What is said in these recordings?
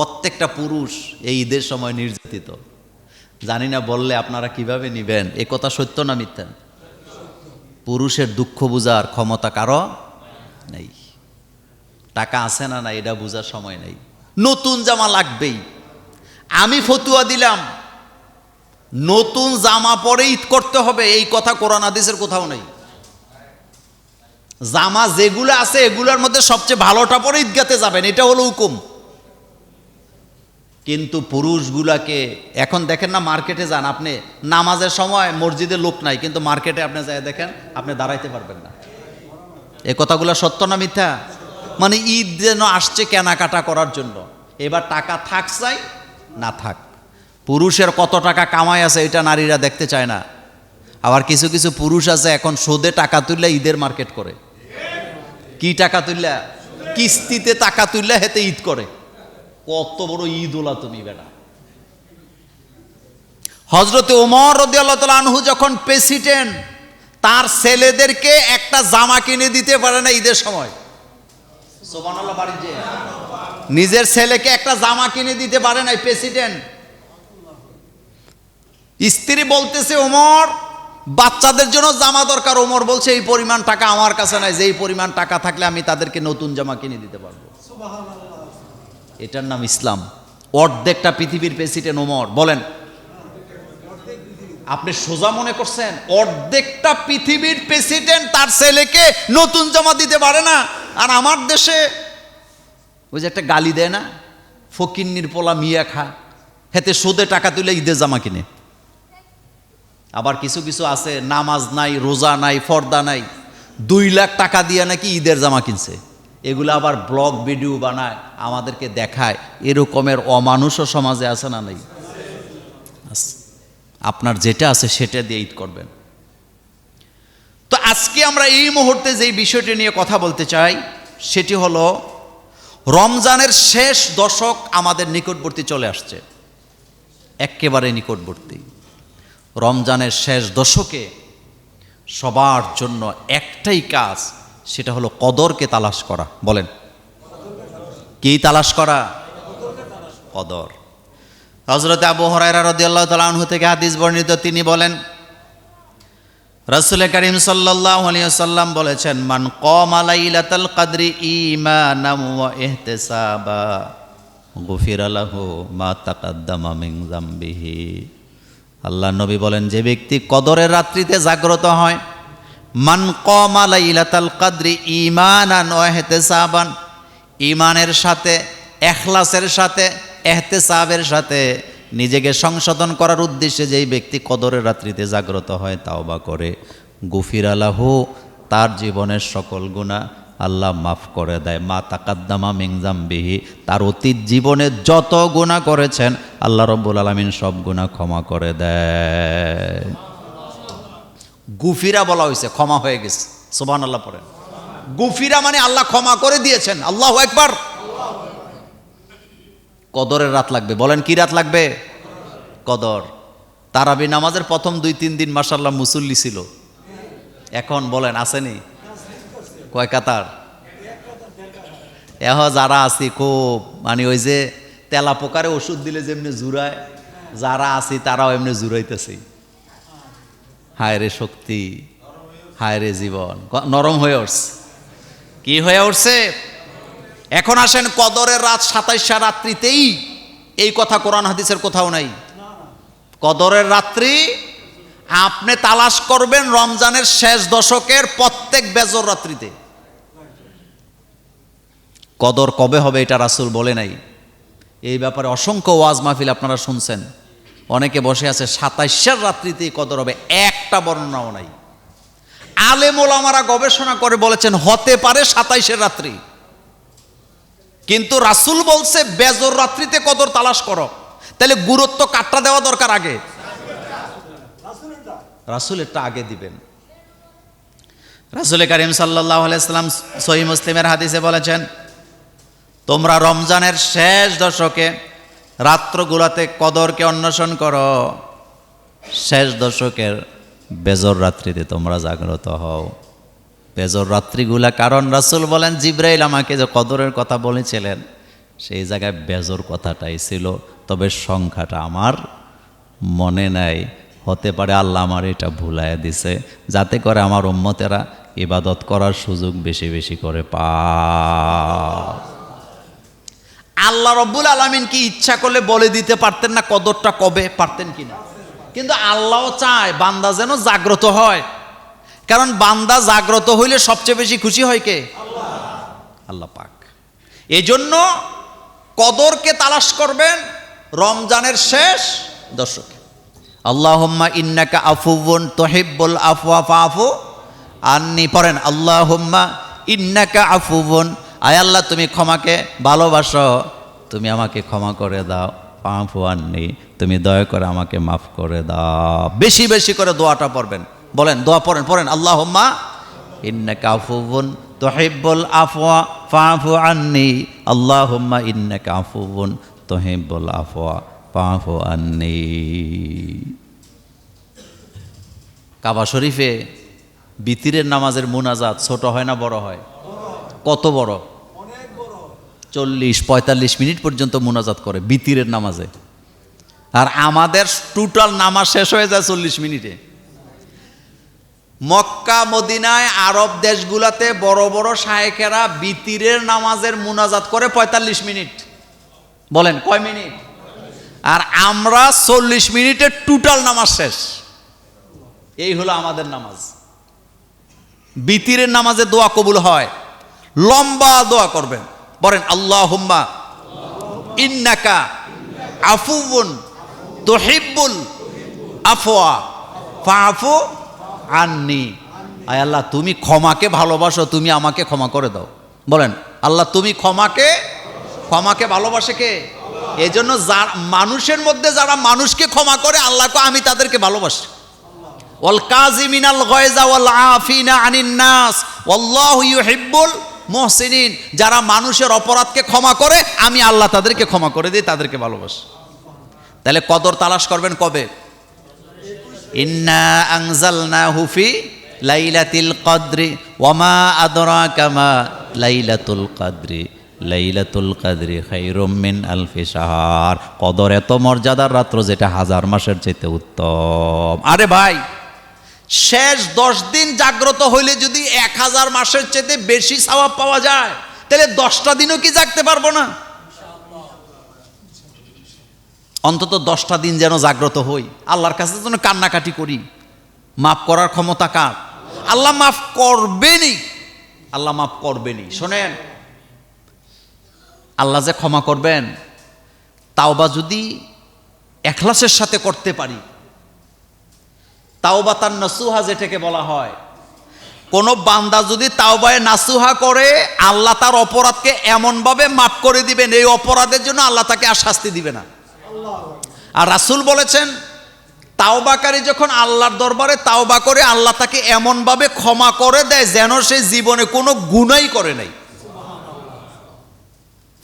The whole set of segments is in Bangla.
প্রত্যেকটা পুরুষ এই ঈদের সময় নির্যাতিত। জানি না বললে আপনারা কীভাবে নিবেন, এ কথা সত্য না মিথ্যা? পুরুষের দুঃখ বোঝার ক্ষমতা কারও নেই। টাকা আছে না না এটা বোঝার সময় নেই। নতুন জামা লাগবেই। আমি ফতুয়া দিলাম। নতুন জামা পরে ঈদ করতে হবে, এই কথা কোরআন আদেশের কোথাও নেই। জামা যেগুলো আছে, এগুলোর মধ্যে সবচেয়ে ভালোটা পরে ঈদগাতে যাবেন, এটা হলো হুকুম। কিন্তু পুরুষগুলাকে, এখন দেখেন না মার্কেটে যান, আপনি নামাজের সময় মসজিদে লোক নাই, কিন্তু মার্কেটে আপনি যাই দেখেন, আপনি দাঁড়াইতে পারবেন না। এ কথাগুলো সত্য না মিথ্যা? মানে ঈদ যেন আসছে কেনাকাটা করার জন্য, এবার টাকা থাক চাই, না থাক। পুরুষের কত টাকা কামাই আছে, এটা নারীরা দেখতে চায় না। আবার কিছু কিছু পুরুষ আছে, এখন সোদে টাকা তুললে ঈদের মার্কেট করে। কি টাকা তুললে? কিস্তিতে টাকা তুললে হেতে ঈদ করে। কত বড় ঈদ ওলা তুমি বেটা। হজরতে ওমর রদি আল্লাহ আনহু যখন প্রেসিডেন্ট তার ছেলেদেরকে একটা জামা কিনে দিতে পারে না ঈদের সময়। সোবানাল্লাহ বাড়ির যে। নিজের ছেলেকে একটা জামা কিনে দিতে পারে নাই প্রেসিডেন্ট স্ত্রী বলতেছে ওমর বাচ্চাদের জন্য জামা দরকার। ওমর বলছে এই পরিমাণ টাকা আমার কাছে নাই। যে এই পরিমাণ টাকা থাকলে আমি তাদেরকে নতুন জামা কিনে দিতে পারব। এটার নাম ইসলাম। অর্ধেকটা পৃথিবীর প্রেসিডেন্ট ওমর, বলেন। আপনি সোজা মনে করছেন, অর্ধেকটা পৃথিবীর প্রেসিডেন্ট তার ছেলেকে নতুন জমা দিতে পারে না? আর আমার দেশে ওই যে একটা গালি দেয় না? ফকিন্নির পোলা মিয়া খা, হেতে সোদে টাকা তুলে ঈদের জামা কিনে। আবার কিছু কিছু আছে, নামাজ নাই, রোজা নাই, ফর্দা নাই, দুই লাখ টাকা দিয়ে নাকি ঈদের জামা কিনছে। এগুলো আবার ব্লগ ভিডিও বানায়, আমাদেরকে দেখায়। এরকমের অমানুষও সমাজে আছে না নেই? আপনার যেটা আছে সেটা দিয়ে ঈদ করবেন। তো আজকে আমরা এই মুহূর্তে যেই বিষয়টি নিয়ে কথা বলতে চাই, সেটি হলো, রমজানের শেষ দশক আমাদের নিকটবর্তী চলে আসছে। একেবারে নিকটবর্তী। রমজানের শেষ দশকে সবার জন্য একটাই কাজ সেটা হলো কদরকে তালাশ করা। বলেন। কি তালাশ করা? কদর। হজরত আবু হরাইরা রদিয়াল্লাহ তালাহু থেকে হাদিস বর্ণিত, তিনি বলেন রাসূল করিম আলাইহি সাল্লাম বলেছেন, মান কম লাইলাতাল কদরি ঈমানাম ওয়া ইহতিসাবা, গুফিরা লাহু মা তাকাদ্দামা মিন যামবিহি। আল্লাহ নবী বলেন, যে ব্যক্তি কদরের রাত্রিতে জাগ্রত হয় মান কম কদরি ঈমানান ওয়া ইহতিসাবান ঈমানের সাথে, এখলাসের সাথে, এহতেসাবের সাথে নিজেকে সংশোধন করার উদ্দেশ্যে যেই ব্যক্তি কদরের রাত্রিতে জাগ্রত হয়, তাওবা করে। গুফির আলাহু তার জীবনের সকল গুণা আল্লাহ মাফ করে দেয়। মা তাকাদ্দামা মিংজাম বিহি তার অতীত জীবনে যত গুণা করেছেন, আল্লাহ রব্বুল আলমিন সব গুণা ক্ষমা করে দেয়। গুফিরা বলা হয়েছে, ক্ষমা হয়ে গেছে। সোবান আল্লাহ পড়েন। গুফিরা মানে আল্লাহ ক্ষমা করে দিয়েছেন। আল্লাহ একবার কদরের রাত লাগবে। বলেন কি রাত লাগবে? কদর। তারাবি নামাজের প্রথম দুই, তিন দিন মাসাল্লাহ মুসল্লি ছিল। এখন বলেন, আসেনি? কয় কাতার? এহ, যারা আছি খুব মানে ওই যে তেলা পোকারে ওষুধ দিলে যেমনি জুড়ায়, যারা আছি তারাও এমনি জুড়াইতেছে। হায় রে শক্তি, হায় রে জীবন। নরম হয়ে উঠছে। কি হয়ে উঠছে? এখন আসেন কদরের রাত সাতাইশা রাত্রিতেই এই কথা কোরআন হাদিসের কোথাও নাই। কদরের রাত্রি, আপনি তালাশ করবেন রমজানের শেষ দশকের প্রত্যেক বেজর রাত্রিতে। কদর কবে হবে এটা রাসুল বলে নাই। এই ব্যাপারে অসংখ্য ওয়াজ মাহফিল আপনারা শুনছেন। অনেকে বসে আছে, সাতাইশের রাত্রিতে কদর হবে, একটা বর্ণনাও নাই। আলেম ওলামারা গবেষণা করে বলেছেন, হতে পারে সাতাইশের রাত্রি। কিন্তু রাসূল বলছে, বেজর রাত্রিতে কদর তালাশ করো। তাহলে গুরুত্ব কাটটা দেওয়া দরকার আগে? রাসূলেরটা আগে দিবেন। রাসূল করিম সাল্লাল্লাহু আলাইহি সাল্লাম সহিহ মুসলিমের হাদিসে বলেছেন, তোমরা রমজানের শেষ দশকে রাত্রগুলাতে কদরকে অন্বেষণ করো। শেষ দশকের বেজর রাত্রিতে তোমরা জাগ্রত হও। বেজর রাত্রিগুলা কারণ রাসূল বলেন, জিব্রাইল আমাকে যে কদরের কথা বলেছিলেন, সেই জায়গায় বেজর কথাটাই ছিল। তবে সংখ্যাটা আমার মনে নাই। হতে পারে আল্লাহ আমার এটা ভুলাইয়া দিছে। যাতে করে আমার উম্মতেরা ইবাদত করার সুযোগ বেশি বেশি করে পা আল্লাহ রব্বুল আলমিন কি ইচ্ছা করলে বলে দিতে পারতেন না কদরটা কবে পারতেন কি না কিন্তু আল্লাহ চায় বান্দা যেন জাগ্রত হয়। কারণ বান্দা জাগ্রত হইলে সবচেয়ে বেশি খুশি হয় কে? আল্লাহ পাক। এই জন্য কদরকে তালাশ করবেন রমজানের শেষ দশকে। আল্লাহম্মা ইন্নাকা আফুবন তহিব্বুল আফওয়া ফাফু আন্নি পড়েন, আল্লাহম্মা ইন্নাকা আফুবন আয় আল্লাহ, তুমি ক্ষমাকে ভালোবাসো। তুমি আমাকে ক্ষমা করে দাও পাফু আননি তুমি দয়া করে আমাকে মাফ করে দাও। বেশি বেশি করে দোয়াটা পড়বেন। বলেন, দোয়া পড়েন পড়েন, আল্লাহম্মা ইন্নাকা আফুবন তহিব্বুল আফওয়া ফাফু আন্নি। আল্লাহুম্মা ইন্নাকা আফুবুন তহিব্বুল আফওয়া ফাফু আন্নি। কাবা শরীফে বিতিরের নামাজের মুনাজাত ছোট হয় না, বড় হয়? কত বড়? চল্লিশ, পঁয়তাল্লিশ মিনিট পর্যন্ত মুনাজাত করে বিতিরের নামাজে। আর আমাদের টোটাল নামাজ শেষ হয়ে যায় চল্লিশ মিনিটে। মক্কা, মদিনায়, আরব দেশগুলাতে বড় বড় শায়েকেরা বিতিরের নামাজের মুনাজাত করে পঁয়তাল্লিশ মিনিট। বলেন, কয় মিনিট? আর আমরা চল্লিশ মিনিটের টোটাল নামাজ শেষ। এই হলো আমাদের নামাজ। বিতিরের নামাজে দোয়া কবুল হয়। লম্বা দোয়া করবেন। বলেন আল্লাহ হুম্মা ইন্নাকা আফুবুন তোহিব্বুল আফওয়া ফাফু আননি। আয় আল্লাহ, তুমি ক্ষমাকে ভালোবাসো, তুমি আমাকে ক্ষমা করে দাও। বলেন, আল্লাহ, তুমি ক্ষমাকে ক্ষমাকে ভালোবাসে কে? এই জন্য মানুষের মধ্যে যারা মানুষকে ক্ষমা করে, আল্লাহকে আমি তাদেরকে ভালোবাসি। ওয়াল কাজিমিনাল গয়জা ওয়াল আফিনা আনিন নাস, ওয়াল্লাহু ইউহিব্বুল মুহসিনিন, যারা মানুষের অপরাধকে ক্ষমা করে, আমি আল্লাহ তাদেরকে ক্ষমা করে দিই, তাদেরকে ভালোবাসি। তাহলে কদর তালাশ করবেন কবে? ইন্না আংজালনা হুফি লাইলাতিল কদ্রি, ওয়ামা আদরা কামা লাইলাতুল কদ্রি। লাইলাতুল কাদরি খাইরুম মিন আলফি শাহর। কদর এত মর্যাদার রাত্র যেটা হাজার মাসের চাইতে উত্তম। আরে ভাই শেষ দশ দিন জাগ্রত হইলে যদি এক হাজার মাসের চেয়ে বেশি সওয়াব পাওয়া যায়, তাহলে দশটা দিনও কি জাগতে পারব না? অন্তত দশটা দিন যেন জাগ্রত হই। আল্লাহর কাছে যেন কান্নাকাটি করি। মাফ করার ক্ষমতা কার? আল্লাহ মাফ করবেনই। আল্লাহ মাফ করবেনি শোনেন, আল্লাহ যে ক্ষমা করবেন, তাওবা যদি এখলাসের সাথে করতে পারি তাওবা তার নাসুহা যেটাকে বলা হয়। কোন বান্দা যদি তাওবায় নাসুহা করে, আল্লাহ তার অপরাধকে এমনভাবে মাফ করে দিবেন, এই অপরাধের জন্য আল্লাহ তাকে আর শাস্তি দিবে না। আর রাসুল বলেছেন, তাওবাকারী যখন আল্লাহর দরবারে তাওবা করে, আল্লাহ তাকে এমনভাবে ক্ষমা করে দেয় যেন সে জীবনে কোনো গুণাই করে নাই।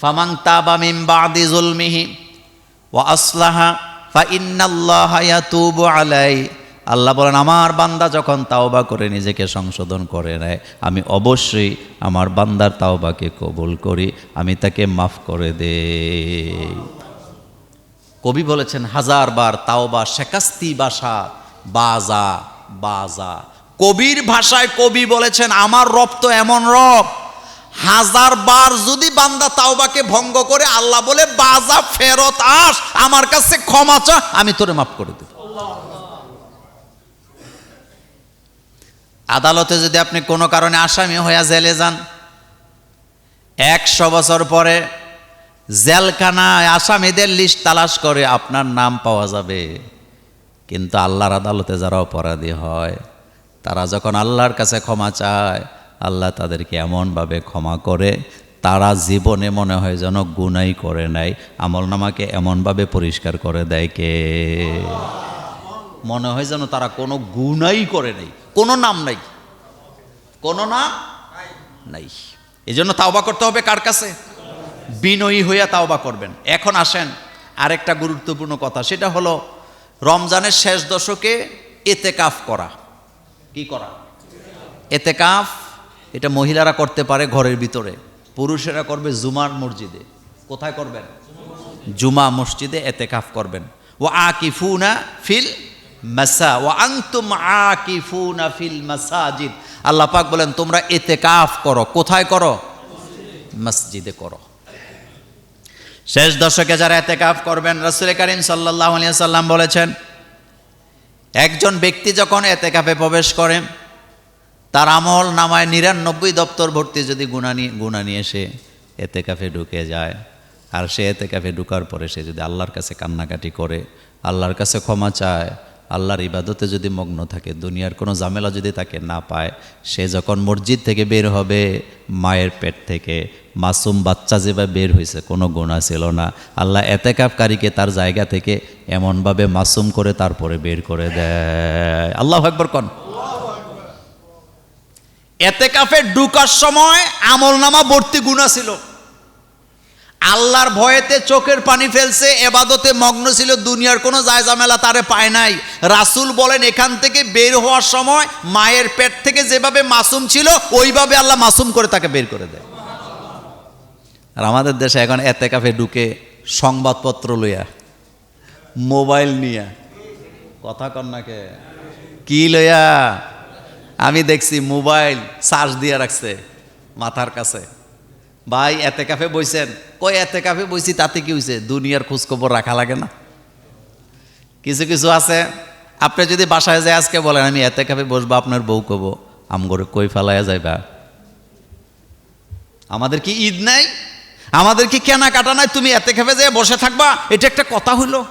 ফামাং তাবা মিন বাদি জুলমিহি ওয়া আসলাহা ফা ইয়াতুবু আলাই আল্লাহ বলেন, আমার বান্দা যখন তাওবা করে নিজেকে সংশোধন করে নেয়, আমি অবশ্যই আমার বান্দার তাওবাকে কবুল করি, আমি তাকে মাফ করে দে কবি বলেছেন, হাজার বার তাওবা শেকাস্তি বাসা, বাজা বাজা। কবির ভাষায় কবি বলেছেন, আমার রব তো এমন রব। হাজার বার যদি বান্দা তাওবাকে ভঙ্গ করে, আল্লাহ বলে, বাজা ফেরত আস, আমার কাছে ক্ষমা চা আমি তোরে মাফ করে দেব। আদালতে যদি আপনি কোনো কারণে আসামি হইয়া জেলে যান, একশো বছর পরে জেলখানায় আসামিদের লিস্ট তালাশ করে আপনার নাম পাওয়া যাবে। কিন্তু আল্লাহর আদালতে যারা অপরাধী হয়, তারা যখন আল্লাহর কাছে ক্ষমা চায়, আল্লাহ তাদেরকে এমনভাবে ক্ষমা করে, তারা জীবনে মনে হয় যেন গুনাই করে নাই আমল নামাকে এমনভাবে পরিষ্কার করে দেয় কে? মনে হয় যেন তারা কোনো গুনাই করে নাই। কোনো নাম নাই। কোনো নাম নাই। এই জন্য তাওবা করতে হবে কার কাছে? বিনয়ী হইয়া তাওবা করবেন। এখন আসেন, আরেকটা গুরুত্বপূর্ণ কথা, সেটা হলো রমজানের শেষ দশকে এতেকাফ করা। কি করা? এতেকাফ, এটা মহিলারা করতে পারে ঘরের ভিতরে, পুরুষেরা করবে জুমার মসজিদে। কোথায় করবেন? জুমা মসজিদে এতেকাফ করবেন। ও আকিফুনা ফিল মাসা ও আকিফুনা ফিল মাসাজিদ। আল্লাহ পাক বলেন, তোমরা এতেকাফ করো। কোথায় করো? মসজিদে করো। শেষ দশকে যারা এতেকাফ করবেন, রসুল করিম সাল্লাহ সাল্লাম বলেছেন, একজন ব্যক্তি যখন এতে এতেকাফে প্রবেশ করে, তার আমল নামায় নিরানব্বই দপ্তর ভর্তি যদি গুণা নিয়ে গুণা নিয়ে সে এতে কাফে ঢুকে যায়। আর সে এতে কাফে ঢুকার পরে সে যদি আল্লাহর কাছে কান্নাকাটি করে, আল্লাহর কাছে ক্ষমা চায় আল্লাহর ইবাদতে যদি মগ্ন থাকে, দুনিয়ার কোনো ঝামেলা যদি তাকে না পায়, সে যখন মসজিদ থেকে বের হবে, মায়ের পেট থেকে, মাসুম বাচ্চা যেভাবে বের হয়েছে কোনো গুণা ছিল না। আল্লাহ এতেকাফকারীকে তার জায়গা থেকে এমনভাবে মাসুম করে তারপরে বের করে দেয়। আল্লাহ একবার কন। এতে কাফে ঢুকার সময় আমল নামা ভর্তি গুণা ছিল। আল্লাহর ভয়েতে চোখের পানি ফেলছে, এবাদতে মগ্ন ছিল, দুনিয়ার কোনো জায়জামেলা তারে পায় নাই। রাসুল বলেন, এখান থেকে বের হওয়ার সময় মায়ের পেট থেকে যেভাবে মাসুম ছিল, ওইভাবে আল্লাহ মাসুম করে তাকে বের করে দেয়। আর আমাদের দেশে এখন এতে কাফে ঢুকে সংবাদপত্র লইয়া, মোবাইল নিয়া, কথা কন্যাকে কি লইয়া? আমি দেখছি মোবাইল চার্জ দিয়ে রাখছে মাথার কাছে। ভাই, এতে কাফে বইছেন। কই এতে কাফে বইছি, তাতে কি হয়েছে দুনিয়ার খোঁজখবর রাখা লাগে না। কিছু কিছু আছে। আপনি যদি বাসায় যায় আজকে বলেন, আমি এতে কাফে বসবো, আপনার বউ কব, আমগরে কই ফেলাইয়া যাইবা? আমাদের কি ঈদ নাই? আমাদের কি কেনাকাটা নাই? তুমি এতে খেপে যেয়ে বসে থাকবা? এটা একটা কথা হইল।